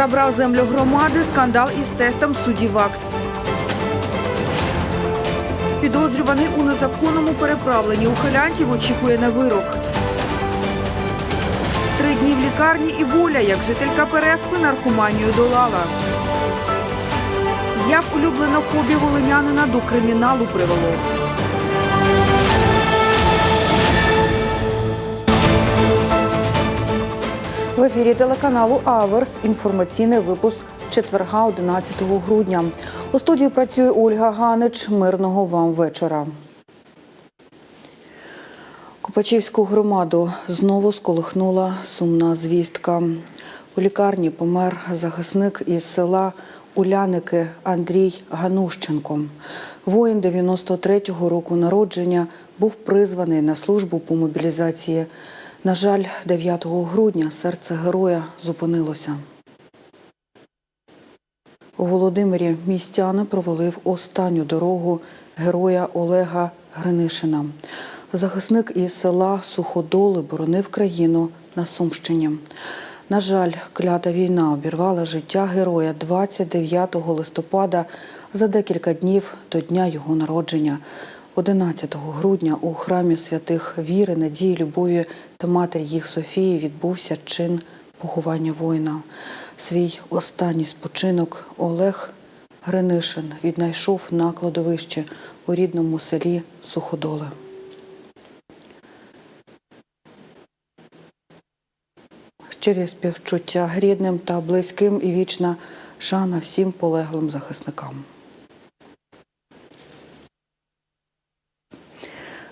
Забрав землю громади, скандал із тестом судді ВАКС. Підозрюваний у незаконному переправленні ухилянтів очікує на вирок. Три дні в лікарні і воля, як жителька Переспи наркоманію долала. Як улюблене хобі волинянина до криміналу привело. В ефірі телеканалу Аверс інформаційний випуск четверга 11 грудня. У студії працює Ольга Ганич. Мирного вам вечора. Копачівську громаду знову сколихнула сумна звістка. У лікарні помер захисник із села Уляники Андрій Ганущенко. Воїн 93-го року народження був призваний на службу по мобілізації. На жаль, 9 грудня серце героя зупинилося. У Володимирі містяни провалив останню дорогу героя Олега Гринишина. Захисник із села Суходоли боронив країну на Сумщині. На жаль, клята війна обірвала життя героя 29 листопада за декілька днів до дня його народження. 11 грудня у храмі святих віри, надії, любові та матері їх Софії відбувся чин поховання воїна. Свій останній спочинок Олег Гринишин віднайшов на кладовищі у рідному селі Суходоле. Щирі співчуття рідним та близьким і вічна шана всім полеглим захисникам.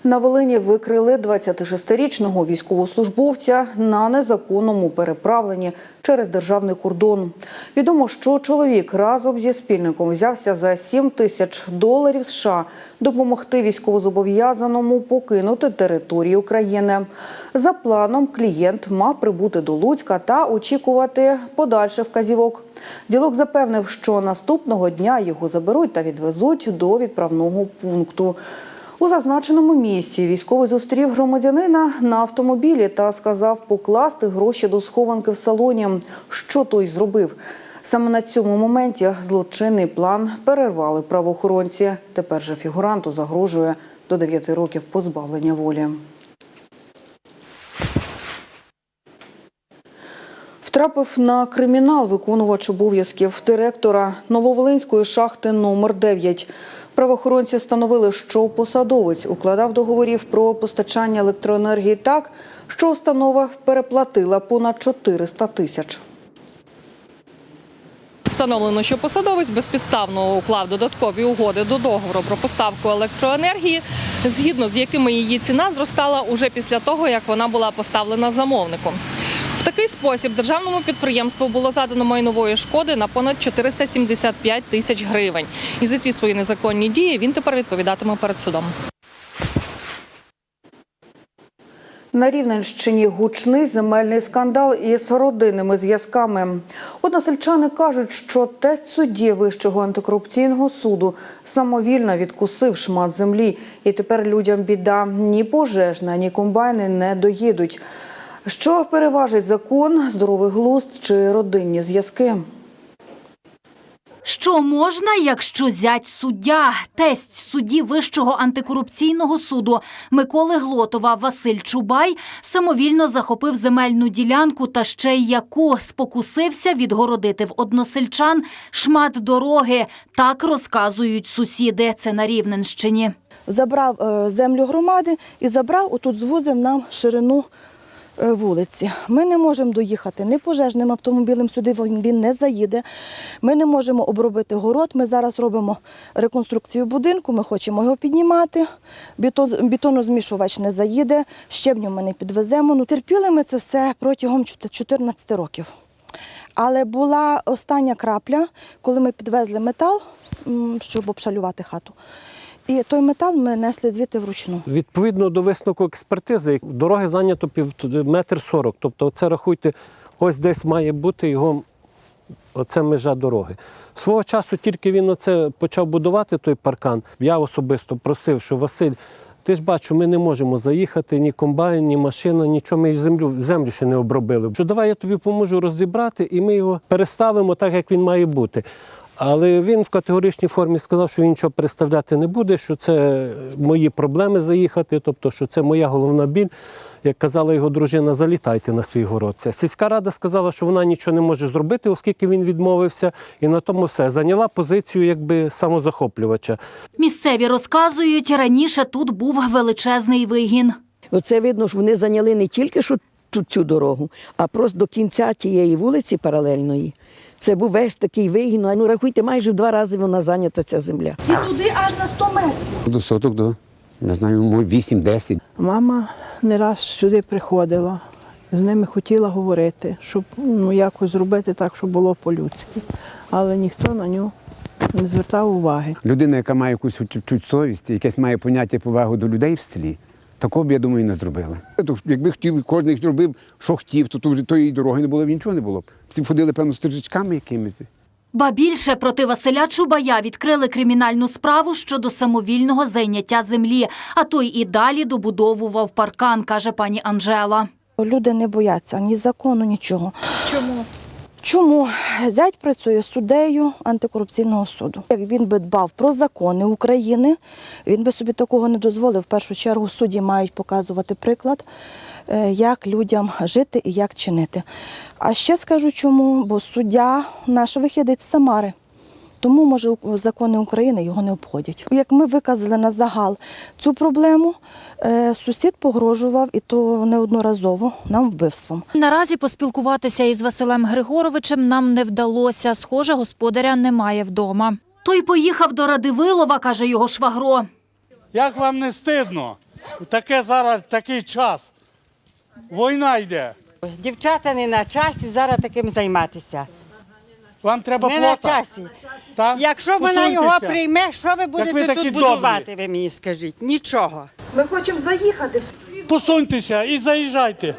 На Волині викрили 26-річного військовослужбовця на незаконному переправленні через державний кордон. Відомо, що чоловік разом зі спільником взявся за 7 тисяч доларів США допомогти військовозобов'язаному покинути територію України. За планом клієнт мав прибути до Луцька та очікувати подальших вказівок. Ділок запевнив, що наступного дня його заберуть та відвезуть до відправного пункту. У зазначеному місці військовий зустрів громадянина на автомобілі та сказав покласти гроші до схованки в салоні. Що той зробив? Саме на цьому моменті злочинний план перервали правоохоронці. Тепер же фігуранту загрожує до 9 років позбавлення волі. Втрапив на кримінал виконувач обов'язків директора Нововолинської шахти номер 9 Правоохоронці встановили, що посадовець укладав договорів про постачання електроенергії так, що установа переплатила понад 400 тисяч. Встановлено, що посадовець безпідставно уклав додаткові угоди до договору про поставку електроенергії, згідно з якими її ціна зростала уже після того, як вона була поставлена замовником. Такий спосіб державному підприємству було задано майнової шкоди на понад 475 тисяч гривень. І за ці свої незаконні дії він тепер відповідатиме перед судом. На Рівненщині гучний земельний скандал із родинними зв'язками. Односельчани кажуть, що тесть судді Вищого антикорупційного суду самовільно відкусив шмат землі, і тепер людям біда ні пожежна, ні комбайни не доїдуть. Що переважить закон, здоровий глузд чи родинні зв'язки? Що можна, якщо зять суддя, тесть судді Вищого антикорупційного суду Миколи Глотова Василь Чубай самовільно захопив земельну ділянку та ще й яку спокусився відгородити в односельчан шмат дороги. Так розказують сусіди. Це на Рівненщині. забрав е, землю громади і забрав, отут звузив нам ширину вулиці. Ми не можемо доїхати ні пожежним автомобілем, сюди він не заїде. Ми не можемо обробити город. Ми зараз робимо реконструкцію будинку, ми хочемо його піднімати. Бетон, бетонозмішувач не заїде, щебню ми не підвеземо. Ну, терпіли ми це все протягом 14 років. Але була остання крапля, коли ми підвезли метал, щоб обшалювати хату. І той метал ми несли звідти вручну. Відповідно до висновку експертизи, дороги зайнято пів метр сорок. Тобто, це рахуйте, ось десь має бути його оце межа дороги. Свого часу тільки він оце почав будувати той паркан. Я особисто просив, що Василь, Ти ж бачу, ми не можемо заїхати, ні комбайн, ні машина, нічого. Ми землю, землю ще не обробили. Що давай я тобі поможу розібрати, і ми його переставимо так, як він має бути. Але він в категоричній формі сказав, що він нічого переставляти не буде, що це мої проблеми заїхати, тобто, що це моя головна біль. Як казала його дружина, залітайте на свій город. Це сільська рада сказала, що вона нічого не може зробити, оскільки він відмовився, і на тому все зайняла позицію якби самозахоплювача. Місцеві розказують, раніше тут був величезний вигін. Оце видно, що вони зайняли не тільки що тут цю дорогу, а просто до кінця тієї вулиці паралельної. Це був весь такий вигін. Ну рахуйте, майже в два рази вона зайнята ця земля. І туди аж на 100 метрів. До соток до, не знаю, може, 8-10. Мама не раз сюди приходила, з ними хотіла говорити, щоб ну, якось зробити так, щоб було по-людськи. Але ніхто на нього не звертав уваги. Людина, яка має якусь чуть, совість, якесь має поняття повагу до людей в селі, такого б, я думаю, не зробили. То, якби хотів, кожен зробив, що хотів, то, то вже тої дороги не було, б, нічого не було б. Всі ходили, певно, стежечками якимись. Ба більше проти Василя Чубая відкрили кримінальну справу щодо самовільного зайняття землі, а той і далі добудовував паркан, каже пані Анжела. Люди не бояться ні закону, нічого. Чому? Чому зять працює суддею антикорупційного суду? Як він би дбав про закони України, він би собі такого не дозволив. В першу чергу судді мають показувати приклад, е, як людям жити і як чинити. А ще скажу чому, бо суддя наш вихідець з Самари. Тому, може, закони України його не обходять. Як ми виказали на загал цю проблему, е, сусід погрожував і то неодноразово нам вбивством. Наразі поспілкуватися із Василем Григоровичем нам не вдалося. Схоже, господаря немає вдома. Той поїхав до Радивилова, каже його швагро. Як вам не стидно? Таке зараз такий час. Війна йде. Дівчата не на часі зараз таким займатися. Вам треба Не на плота. часі. Так? Якщо вона його прийме, що ви будете ви такі тут добрі. будувати, ви мені скажіть? Нічого. Ми хочемо заїхати. Посуньтеся і заїжджайте.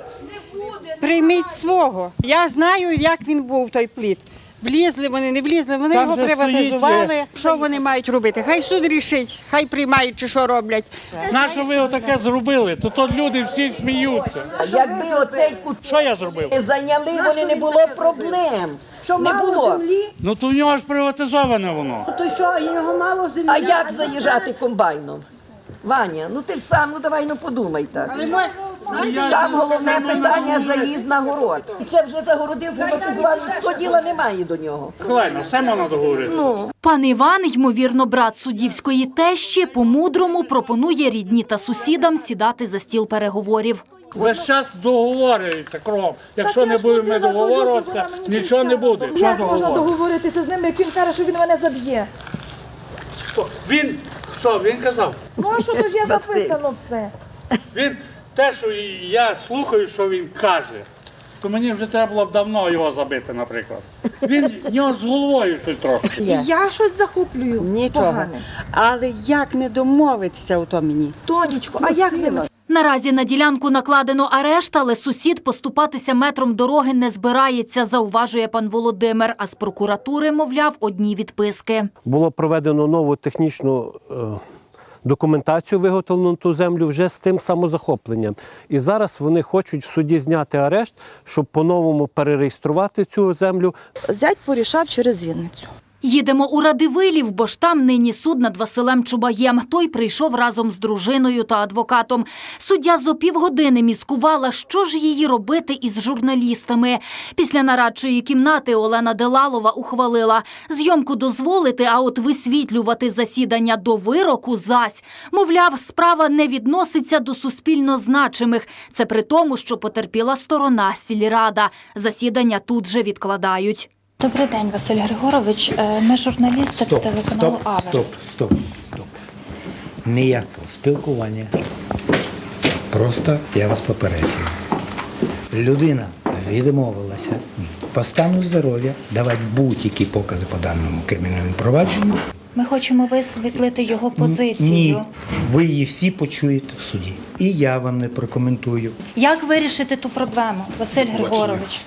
Прийміть свого. Я знаю, як він був той плід. Влізли вони, не влізли, вони Там його же приватизували. стоїть, Що вони мають робити? Хай суд рішить, хай приймають чи що роблять. Нащо ви отаке зробили? То тут люди всі сміються. Якби оцей кут Що я зробив? зайняли, вони не було проблем. Що не було. Ну то в нього ж приватизоване воно. То що, його мало землі? А як заїжджати комбайном? Ваня, ну ти ж сам, ну давай ну подумай так. Там головне питання заїзд на город. Це вже загородив, приватизував, то діла немає до нього. Миколаївна, все можна договоритися. Пан Іван, ймовірно, брат суддівської тещі, по-мудрому пропонує рідні та сусідам сідати за стіл переговорів. Весь час договорюється кров. Якщо не будемо ми договорюватися, нічого не буде. Що Як можна договоритися з ним, як він каже, що він мене заб'є? Хто? Він що? Він казав? Ну а що то ж є записано все? Він те, що я слухаю, що він каже, то мені вже треба було б давно його забити, наприклад. Він в нього з головою щось трошки. Я щось захоплюю. Нічого. Погане. Але як не домовитися у то мені? Тонечко, а як з ним? Наразі на ділянку накладено арешт, але сусід поступатися метром дороги не збирається, зауважує пан Володимир. А з прокуратури, мовляв, одні відписки. Було проведено нову технічну е, документацію, виготовлену ту землю вже з тим самозахопленням. І зараз вони хочуть в суді зняти арешт, щоб по-новому перереєструвати цю землю. Зять порішав через Вінницю. Їдемо у Радивилів, бо ж там нині суд над Василем Чубаєм. Той прийшов разом з дружиною та адвокатом. Суддя зо півгодини міскувала, що ж її робити із журналістами. Після нарадчої кімнати Олена Делалова ухвалила зйомку дозволити, а от висвітлювати засідання до вироку зась. Мовляв, справа не відноситься до суспільно значимих. Це при тому, що потерпіла сторона сільрада. Засідання тут же відкладають. Добрий день, Василь Григорович. Е, Ми журналісти телеканалу стоп, Аверс. стоп, стоп, стоп. Ніякого спілкування. Просто я вас попереджую. Людина відмовилася по стану здоров'я давати будь-які покази по даному кримінальному провадженню. Ми хочемо висвітлити його позицію. Ні, ви її всі почуєте в суді. І я вам не прокоментую. Як вирішити ту проблему, Василь Григорович?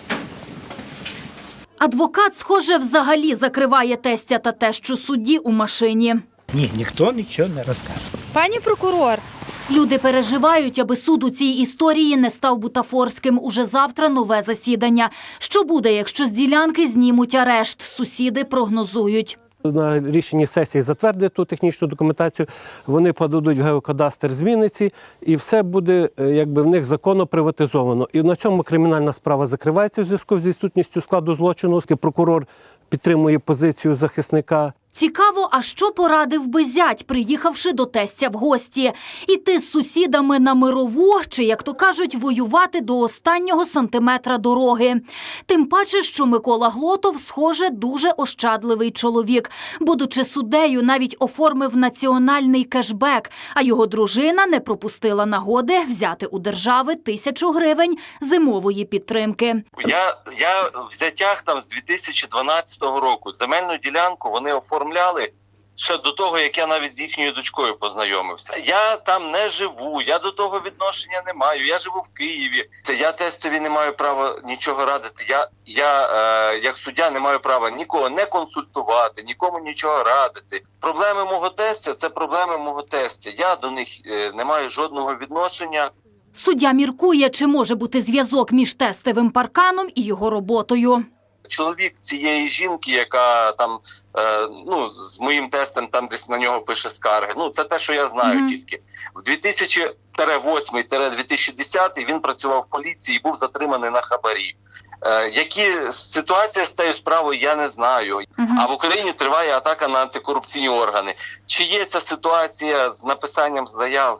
Адвокат, схоже, взагалі закриває тестя та тещу судді у машині. Ні, ніхто нічого не розкаже. Пані прокурор, Люди переживають, аби суд у цій історії не став бутафорським. Уже завтра нове засідання. Що буде, якщо з ділянки знімуть арешт? Сусіди прогнозують. На рішенні сесії затвердить ту технічну документацію, вони подадуть в геокадастр зміниці, і все буде е, якби в них законно приватизовано. І на цьому кримінальна справа закривається в зв'язку з відсутністю складу злочину, оскільки прокурор підтримує позицію захисника. Цікаво, а що порадив би зять, приїхавши до тестя в гості? Іти з сусідами на мирову, чи, як то кажуть, воювати до останнього сантиметра дороги. Тим паче, що Микола Глотов, схоже, дуже ощадливий чоловік. Будучи суддею, навіть оформив національний кешбек, а його дружина не пропустила нагоди взяти у держави тисячу гривень зимової підтримки. Я, я в взяттях там з 2012 року земельну ділянку вони оформляли ще до того, як я навіть з їхньою дочкою познайомився. Я там не живу, я до того відношення не маю. Я живу в Києві. Це я тестові не маю права нічого радити. Я, я е, як суддя не маю права нікого не консультувати, нікому нічого радити. Проблеми мого тестя це проблеми мого тестя. Я до них е, не маю жодного відношення. Суддя міркує, чи може бути зв'язок між тестовим парканом і його роботою. Чоловік цієї жінки, яка там е, ну з моїм тестом там десь на нього пише скарги. Ну це те, що я знаю Мгм. тільки в 2008-2010 він працював в поліції і був затриманий на хабарі. Е, які ситуація з тією справою, я не знаю. А в Україні триває атака на антикорупційні органи. Чи є ця ситуація з написанням заяв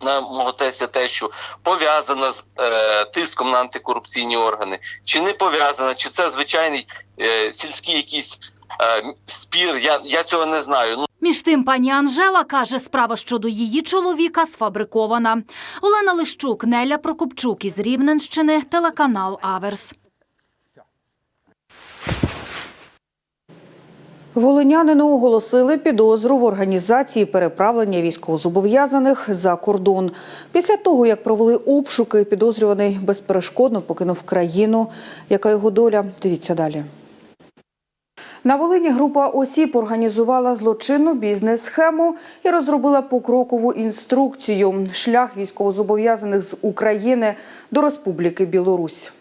на мого тестя те, що пов'язана з е, тиском на антикорупційні органи, чи не пов'язана, чи це звичайний е, сільський якийсь е, спір? Я, я цього не знаю. Ну Між тим, пані Анжела каже, справа щодо її чоловіка сфабрикована. Олена Лищук, Неля Прокопчук із Рівненщини, телеканал Аверс. Волинянину оголосили підозру в організації переправлення військовозобов'язаних за кордон. Після того, як провели обшуки, підозрюваний безперешкодно покинув країну. Яка його доля? Дивіться далі. На Волині група осіб організувала злочинну бізнес-схему і розробила покрокову інструкцію шлях військовозобов'язаних з України до Республіки Білорусь.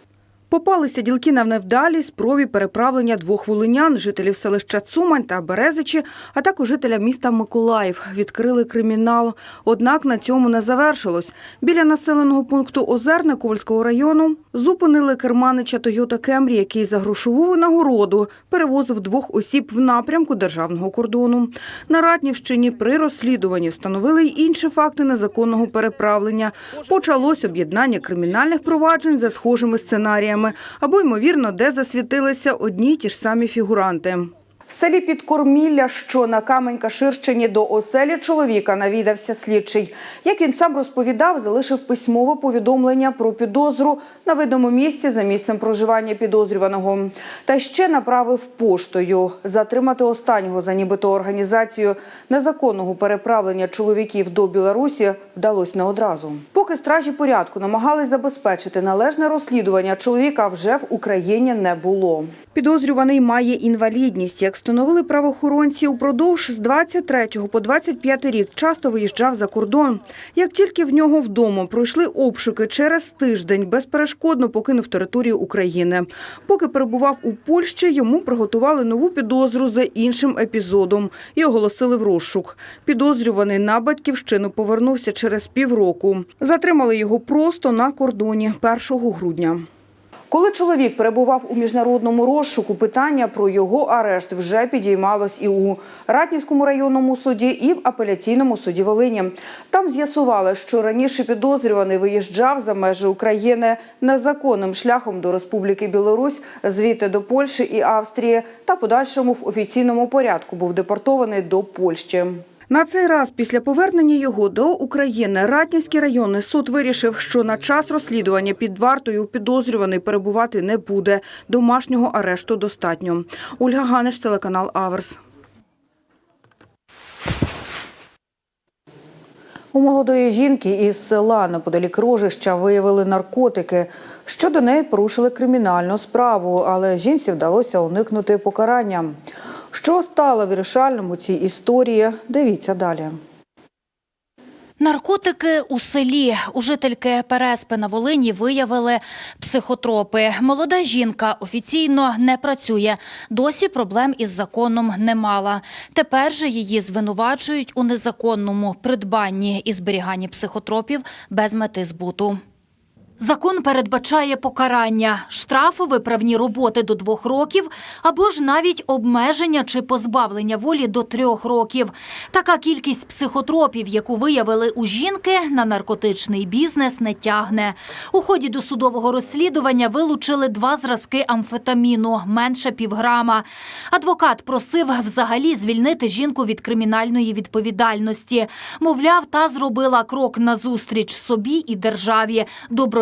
Попалися ділки на невдалій спробі переправлення двох волинян, жителів селища Цумань та Березичі, а також жителя міста Миколаїв. Відкрили кримінал. Однак на цьому не завершилось. Біля населеного пункту Озерне Ковальського району зупинили керманича Тойота Кемрі, який за грошову винагороду перевозив двох осіб в напрямку державного кордону. На Ратнівщині при розслідуванні встановили й інші факти незаконного переправлення. Почалось об'єднання кримінальних проваджень за схожими сценаріями, або, ймовірно, де засвітилися одні й ті ж самі фігуранти. В селі Підкормілля, що на Каменька-Ширщині до оселі чоловіка навідався слідчий. Як він сам розповідав, залишив письмове повідомлення про підозру на видному місці за місцем проживання підозрюваного. Та ще направив поштою. Затримати останнього за нібито організацію незаконного переправлення чоловіків до Білорусі вдалося не одразу. Поки стражі порядку намагались забезпечити належне розслідування, чоловіка вже в Україні не було. Підозрюваний має інвалідність. Як встановили правоохоронці, упродовж з 23 по 25 рік часто виїжджав за кордон. Як тільки в нього вдома пройшли обшуки через тиждень, безперешкодно покинув територію України. Поки перебував у Польщі, йому приготували нову підозру за іншим епізодом і оголосили в розшук. Підозрюваний на батьківщину повернувся через півроку. Затримали його просто на кордоні 1 грудня. Коли чоловік перебував у міжнародному розшуку, питання про його арешт вже підіймалось і у Ратнівському районному суді, і в апеляційному суді Волині. Там з'ясували, що раніше підозрюваний виїжджав за межі України незаконним шляхом до Республіки Білорусь, звідти до Польщі і Австрії, та подальшому в офіційному порядку був депортований до Польщі. На цей раз після повернення його до України Ратнівський районний суд вирішив, що на час розслідування під вартою підозрюваний перебувати не буде. Домашнього арешту достатньо. Ольга Ганеш, телеканал Аверс. У молодої жінки із села неподалік Рожища виявили наркотики. Щодо неї порушили кримінальну справу, але жінці вдалося уникнути покарання. Що стало вирішальним у цій історії, дивіться далі. Наркотики у селі у жительки Переспи на Волині виявили психотропи. Молода жінка офіційно не працює. Досі проблем із законом не мала. Тепер же її звинувачують у незаконному придбанні і зберіганні психотропів без мети збуту. Закон передбачає покарання, штрафи, виправні роботи до двох років або ж навіть обмеження чи позбавлення волі до трьох років. Така кількість психотропів, яку виявили у жінки, на наркотичний бізнес не тягне. У ході досудового розслідування вилучили два зразки амфетаміну, менше півграма. Адвокат просив взагалі звільнити жінку від кримінальної відповідальності. Мовляв, та зробила крок назустріч собі і державі.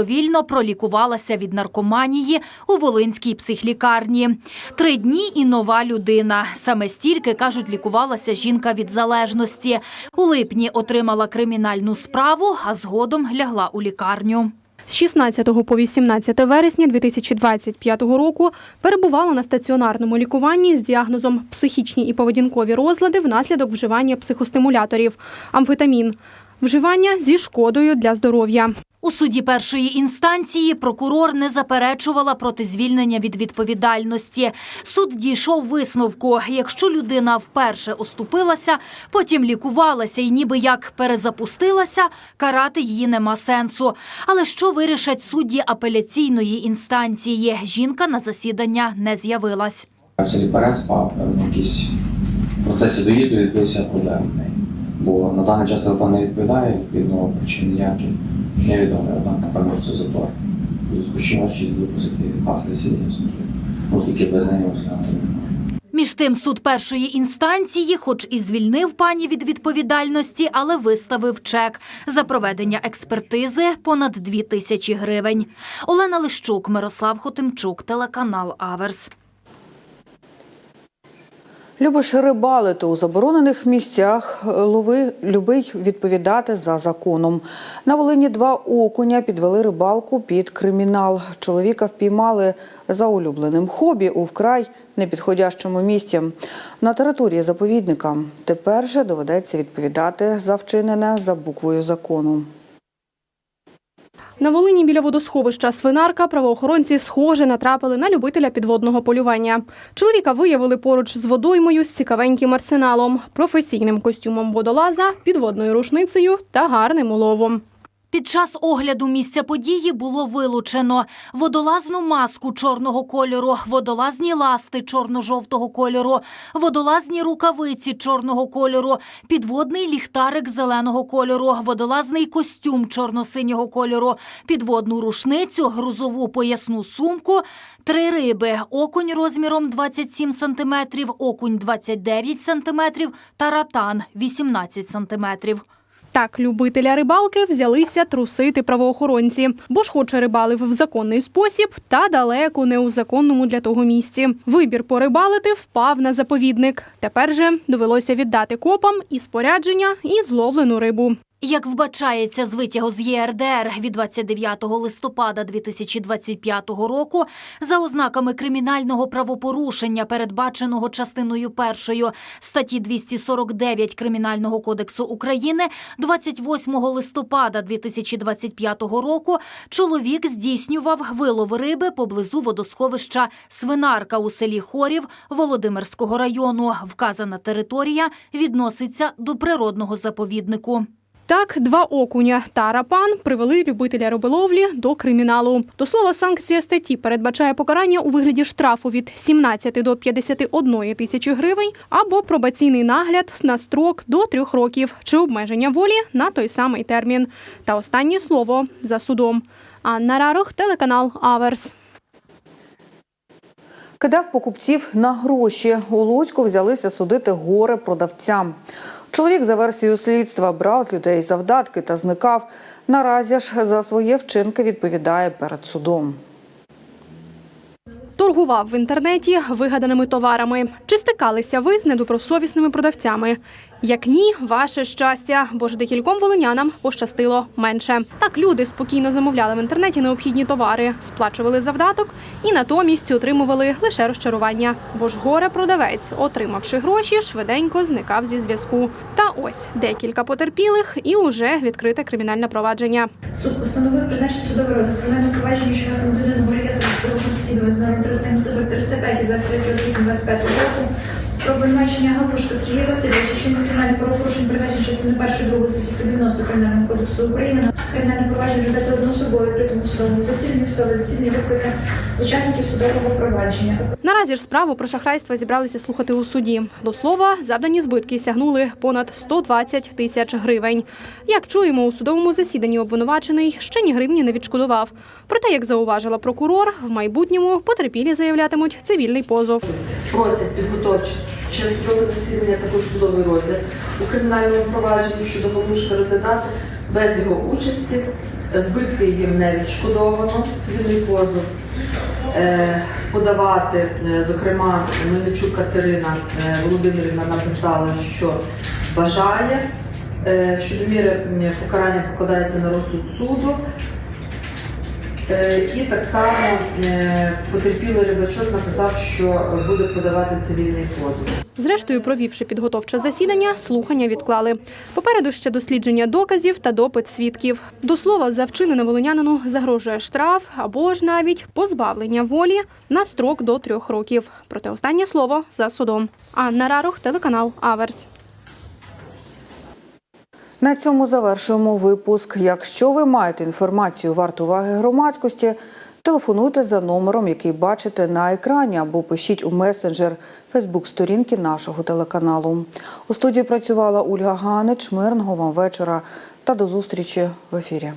Добровільно пролікувалася від наркоманії у Волинській психлікарні. Три дні і нова людина. Саме стільки, кажуть, лікувалася жінка від залежності. У липні отримала кримінальну справу, а згодом лягла у лікарню. З 16 по 18 вересня 2025 року перебувала на стаціонарному лікуванні з діагнозом психічні і поведінкові розлади внаслідок вживання психостимуляторів, амфетамін, вживання зі шкодою для здоров'я. У суді першої інстанції прокурор не заперечувала проти звільнення від відповідальності. Суд дійшов висновку, якщо людина вперше оступилася, потім лікувалася і ніби як перезапустилася, карати її нема сенсу. Але що вирішать судді апеляційної інстанції? Жінка на засідання не з'явилась. В селі Переспа в якісь в процесі доїзду відбулися проблеми. Бо на даний час телефон не відповідає, відповідно причин ніяких невідомі. Однак, напевно, що це затор. Зв'язку з чим ваші випустити відкласти засідання суду. Оскільки без неї розглянути. Між тим, суд першої інстанції, хоч і звільнив пані від відповідальності, але виставив чек за проведення експертизи понад дві тисячі гривень. Олена Лищук, Мирослав Хотимчук, телеканал Аверс. Любиш рибалити у заборонених місцях, лови любий відповідати за законом. На Волині два окуня підвели рибалку під кримінал. Чоловіка впіймали за улюбленим хобі у вкрай непідходящому місці. На території заповідника тепер же доведеться відповідати за вчинене за буквою закону. На Волині біля водосховища Свинарка правоохоронці схоже натрапили на любителя підводного полювання. Чоловіка виявили поруч з водоймою з цікавеньким арсеналом, професійним костюмом водолаза, підводною рушницею та гарним уловом. Під час огляду місця події було вилучено водолазну маску чорного кольору, водолазні ласти чорно-жовтого кольору, водолазні рукавиці чорного кольору, підводний ліхтарик зеленого кольору, водолазний костюм чорно-синього кольору, підводну рушницю, грузову поясну сумку, три риби, окунь розміром 27 см, окунь 29 см та ратан 18 см. Так, любителя рибалки взялися трусити правоохоронці, бо ж хоче рибалив в законний спосіб, та далеко не у законному для того місці. Вибір порибалити впав на заповідник. Тепер же довелося віддати копам і спорядження, і зловлену рибу. Як вбачається з витягу з ЄРДР від 29 листопада 2025 року, за ознаками кримінального правопорушення, передбаченого частиною першою статті 249 Кримінального кодексу України, 28 листопада 2025 року чоловік здійснював вилов риби поблизу водосховища Свинарка у селі Хорів Володимирського району. Вказана територія відноситься до природного заповіднику. Так, два окуня та рапан привели любителя риболовлі до криміналу. До слова, санкція статті передбачає покарання у вигляді штрафу від 17 до 51 тисячі гривень або пробаційний нагляд на строк до трьох років чи обмеження волі на той самий термін. Та останнє слово за судом. Анна Рарох, телеканал Аверс. Кидав покупців на гроші. У Луцьку взялися судити горе продавцям. Чоловік за версією слідства брав з людей завдатки та зникав. Наразі ж за своє вчинки відповідає перед судом. торгував в інтернеті вигаданими товарами. Чи стикалися ви з недобросовісними продавцями? Як ні, ваше щастя, бо ж декільком волинянам пощастило менше. Так люди спокійно замовляли в інтернеті необхідні товари, сплачували завдаток і натомість отримували лише розчарування. Бо ж горе продавець, отримавши гроші, швиденько зникав зі зв'язку. Та ось декілька потерпілих і уже відкрите кримінальне провадження. Суд постановив призначити судовий розгляд провадження, що вас людину реєстру розслідування з номером 300 305 23 квітня 25 року про обвинувачення Галушка Сергія Васильовича, чинно кримінальне правопорушення передбачено частини 1 2 статті 190 Кримінального кодексу України. Кримінальне провадження веде одноособово відкритому судовому засіданні, судове засідання викликає учасників судового провадження. Наразі ж справу про шахрайство зібралися слухати у суді. До слова, завдані збитки сягнули понад 120 тисяч гривень. Як чуємо, у судовому засіданні обвинувачений ще ні гривні не відшкодував. Проте, як зауважила прокурор, в майбутньому потерпілі заявлятимуть цивільний позов. просять підготовче судове засідання, також судовий розгляд у кримінальному провадженні щодо Галушка розглядати без його участі. Збитки їм не відшкодовано, цивільний позов е, подавати. Е, Зокрема, Мельничук Катерина е, Володимирівна написала, що бажає. Щодо міри покарання покладається на розсуд суду. Е, І так само е, потерпілий рибачок написав, що буде подавати цивільний позов. Зрештою, провівши підготовче засідання, слухання відклали. Попереду ще дослідження доказів та допит свідків. До слова, за вчинене волинянину загрожує штраф або ж навіть позбавлення волі на строк до трьох років. Проте останнє слово за судом. Анна Рарух, телеканал Аверс. На цьому завершуємо випуск. Якщо ви маєте інформацію варту уваги громадськості, телефонуйте за номером, який бачите на екрані, або пишіть у месенджер Фейсбук-сторінки нашого телеканалу. У студії працювала Ольга Ганич. Мирного вам вечора та до зустрічі в ефірі.